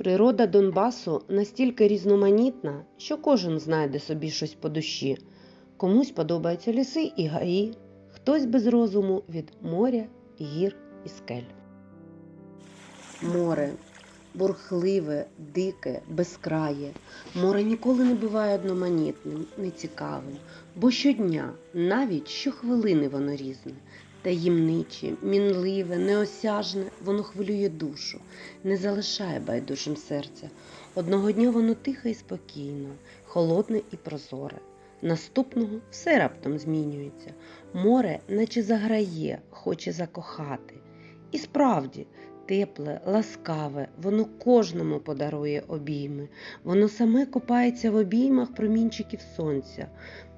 Природа Донбасу настільки різноманітна, що кожен знайде собі щось по душі. Комусь подобаються ліси і гаї, хтось без розуму від моря, гір і скель. Море бурхливе, дике, безкрає. Море ніколи не буває одноманітним, нецікавим, бо щодня, навіть щохвилини воно різне. Таємниче, мінливе, неосяжне, воно хвилює душу, не залишає байдужим серця. Одного дня воно тихе і спокійно, холодне і прозоре. Наступного все раптом змінюється. Море, наче заграє, хоче закохати. І справді, тепле, ласкаве, воно кожному подарує обійми. Воно саме копається в обіймах промінчиків сонця,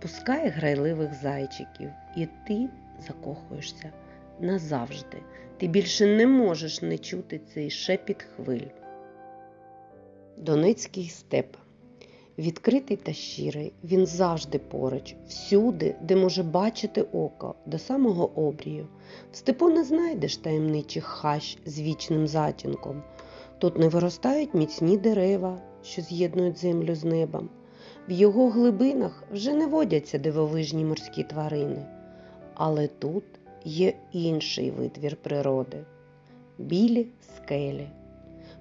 пускає грайливих зайчиків, і ти закохуєшся назавжди. Ти більше не можеш не чути цей шепіт хвиль. Донецький степ. Відкритий та щирий, він завжди поруч, всюди, де може бачити око, до самого обрію. В степу не знайдеш таємничих хащ з вічним затінком. Тут не виростають міцні дерева, що з'єднують землю з небом. В його глибинах вже не водяться дивовижні морські тварини. Але тут є інший витвір природи білі скелі.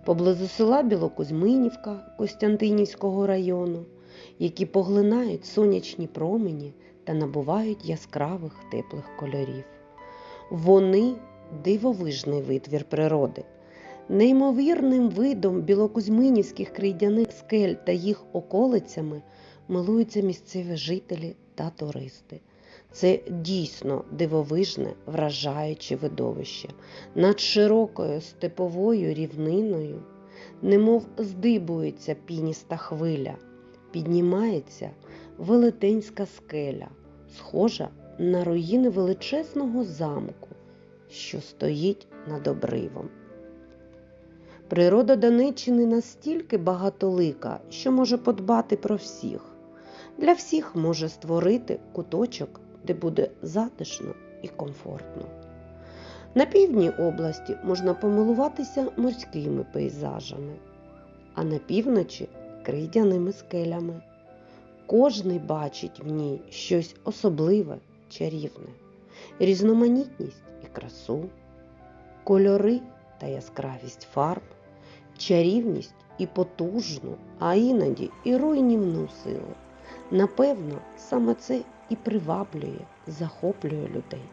Поблизу села Білокузьминівка Костянтинівського району, які поглинають сонячні промені та набувають яскравих теплих кольорів. Вони дивовижний витвір природи. Неймовірним видом білокузьминівських крейдяних скель та їх околицями милуються місцеві жителі та туристи. Це дійсно дивовижне, вражаюче видовище. Над широкою степовою рівниною, немов здибується пініста хвиля, піднімається велетенська скеля, схожа на руїни величезного замку, що стоїть над обривом. Природа Донеччини настільки багатолика, що може подбати про всіх. Для всіх може створити куточок, де буде затишно і комфортно. На півдні області можна помилуватися морськими пейзажами, а на півночі крейдяними скелями. Кожний бачить в ній щось особливе, чарівне, різноманітність і красу, кольори та яскравість фарб, чарівність і потужну, а іноді і руйнівну силу. Напевно, саме це і приваблює, захоплює людей.